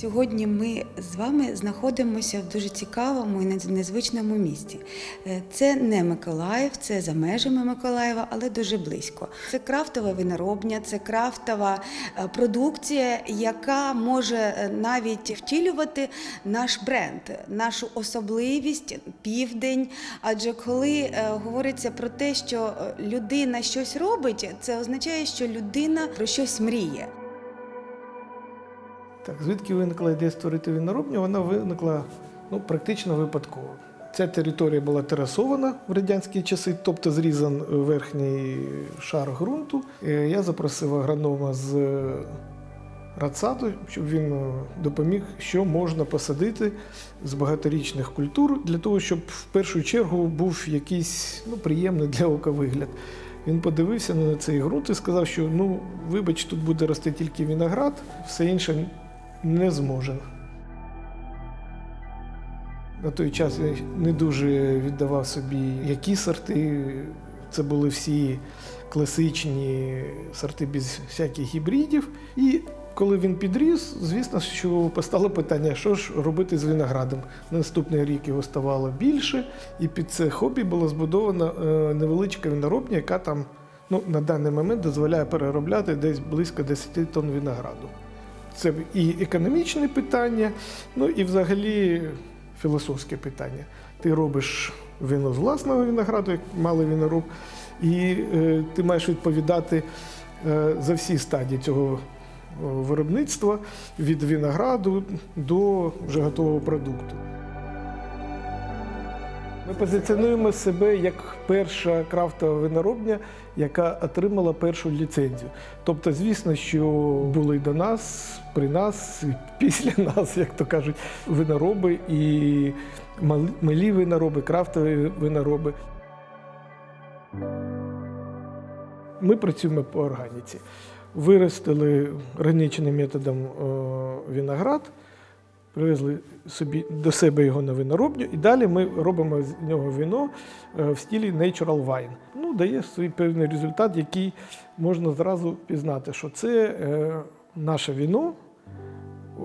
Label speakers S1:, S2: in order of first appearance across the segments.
S1: Сьогодні ми з вами знаходимося в дуже цікавому і незвичному місці. Е, Це не Миколаїв, це за межами Миколаєва, але дуже близько. Це крафтова виноробня, це крафтова е, продукція, яка може е, навіть втілювати наш бренд, нашу особливість, південь. Адже коли говориться про те, що людина щось робить, це означає, що людина про щось мріє.
S2: Так, звідки виникла ідея створити виноробню? Вона виникла ну, практично випадково. Ця територія була терасована в радянські часи, тобто зрізан верхній шар ґрунту. Е, Я запросив агронома з е, радсаду, щоб він е, допоміг, що можна посадити з багаторічних культур, для того, щоб в першу чергу був якийсь ну, приємний для ока вигляд. Він подивився на цей ґрунт і сказав, що ну, вибач, тут буде рости тільки виноград, все інше не зможе. На той час я не дуже віддавав собі, які сорти. Це були всі класичні сорти без всяких гібридів. І коли він підріс, звісно, що постало питання, що ж робити з виноградом. На наступний рік його ставало більше, і під це хобі була збудована е, невеличка виноробня, яка там ну, на даний момент дозволяє переробляти десь близько 10 тонн винограду. Це і економічне питання, ну і взагалі філософське питання. Ти робиш вино з власного винограду, як малий виноруб, і е, ти маєш відповідати е, за всі стадії цього е, виробництва від винограду до вже готового продукту. Ми позиціонуємо себе як перша крафтова виноробня, яка отримала першу ліцензію. Тобто, звісно, що були до нас, при нас, після нас, як то кажуть, винороби і малі винороби, крафтові винороби. Ми працюємо по органіці. Виростили органічним методом е, виноград, привезли собі до себе його на виноробню, і далі ми робимо з нього вино е, в стилі natural wine. Ну, дає свій певний результат, який можна зразу пізнати, що це е, наше вино,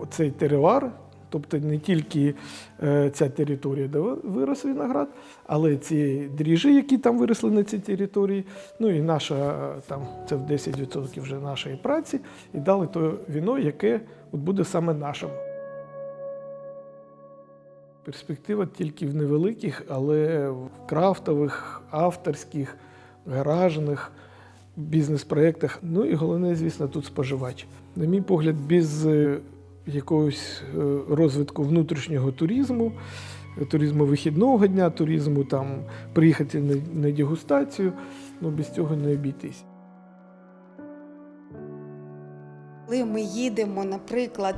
S2: цей теревар. Тобто не тільки е, ця територія, де вирос виноград, але ці дріжджі, які там виросли на цій території, ну і наша там це в 10% вже нашої праці, і дали то віно, яке от буде саме нашим. Перспектива тільки в невеликих, але в крафтових, авторських, гаражних бізнес-проєктах. Ну і головне, звісно, тут споживач. На мій погляд, без е, якогось е, розвитку внутрішнього туризму, туризму вихідного дня, туризму там приїхати на дегустацію, ну без цього не обійтись.
S1: Коли ми їдемо, наприклад,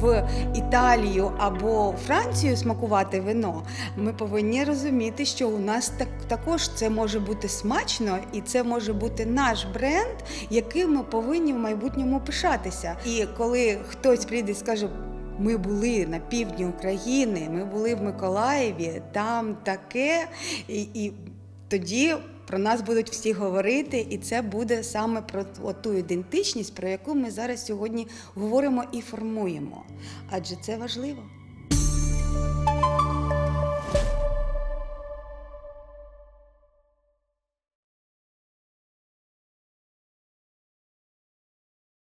S1: в Італію або Францію смакувати вино, ми повинні розуміти, що у нас так, також це може бути смачно, і це може бути наш бренд, яким ми повинні в майбутньому пишатися. І коли хтось прийде і скаже, ми були на півдні України, ми були в Миколаєві, там таке, і, і тоді про нас будуть всі говорити, і це буде саме про ту ідентичність, про яку ми зараз сьогодні говоримо і формуємо. Адже це важливо.